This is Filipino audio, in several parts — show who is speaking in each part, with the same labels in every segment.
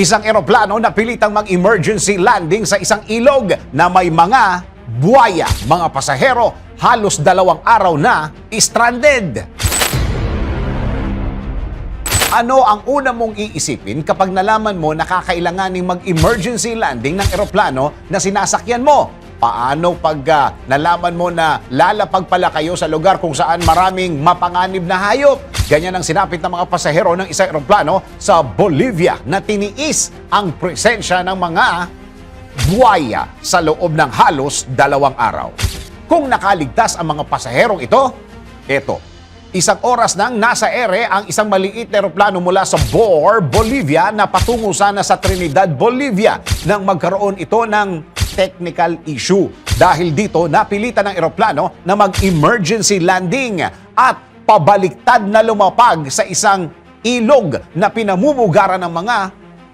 Speaker 1: Isang eroplano na pilitang mag-emergency landing sa isang ilog na may mga buwaya. Mga pasahero halos dalawang araw na stranded. Ano ang una mong iisipin kapag nalaman mo na kakailanganing mag-emergency landing ng eroplano na sinasakyan mo? Paano pag ah, nalaman mo na lalapag pala kayo sa lugar kung saan maraming mapanganib na hayop? Ganyan ang sinapit ng mga pasahero ng isang eroplano sa Bolivia na tiniis ang presensya ng mga buwaya sa loob ng halos dalawang araw. Kung nakaligtas ang mga pasaherong ito, eto, Isang oras nang nasa ere ang isang maliit na eroplano mula sa Bor, Bolivia na patungo sana sa Trinidad, Bolivia nang magkaroon ito ng technical issue. Dahil dito, napilitan ng eroplano na mag-emergency landing at pabaliktad na lumapag sa isang ilog na pinamumugaran ng mga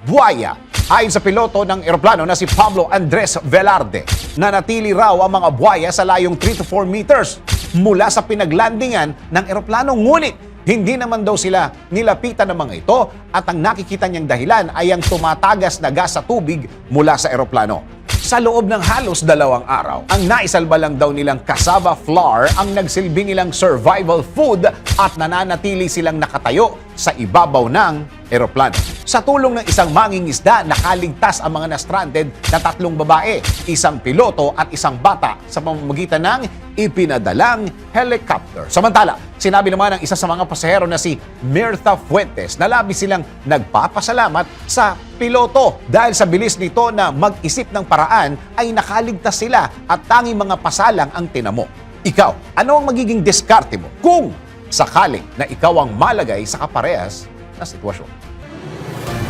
Speaker 1: buwaya. Ayon sa piloto ng eroplano na si Pablo Andres Velarde, nanatili raw ang mga buwaya sa layong 3 to 4 meters mula sa pinaglandingan ng eroplano. Ngunit hindi naman daw sila nilapitan ng mga ito at ang nakikita niyang dahilan ay ang tumatagas na gas sa tubig mula sa eroplano. Sa loob ng halos dalawang araw, ang naisalba lang daw nilang cassava flour ang nagsilbi nilang survival food at nananatili silang nakatayo sa ibabaw ng eroplano. Sa tulong ng isang mangingisda, nakaligtas ang mga na-stranded na tatlong babae, isang piloto at isang bata sa pamamagitan ng ipinadalang helicopter. Samantala, sinabi naman ng isa sa mga pasahero na si Mirtha Fuentes na labis silang nagpapasalamat sa piloto dahil sa bilis nito na mag-isip ng paraan ay nakaligtas sila at tanging mga pasalang ang tinamo. Ikaw, ano ang magiging diskarte mo kung sakaling na ikaw ang malagay sa kaparehas na sitwasyon?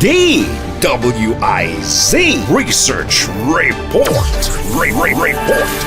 Speaker 2: DWIZ Research Report. Re- Re- Report.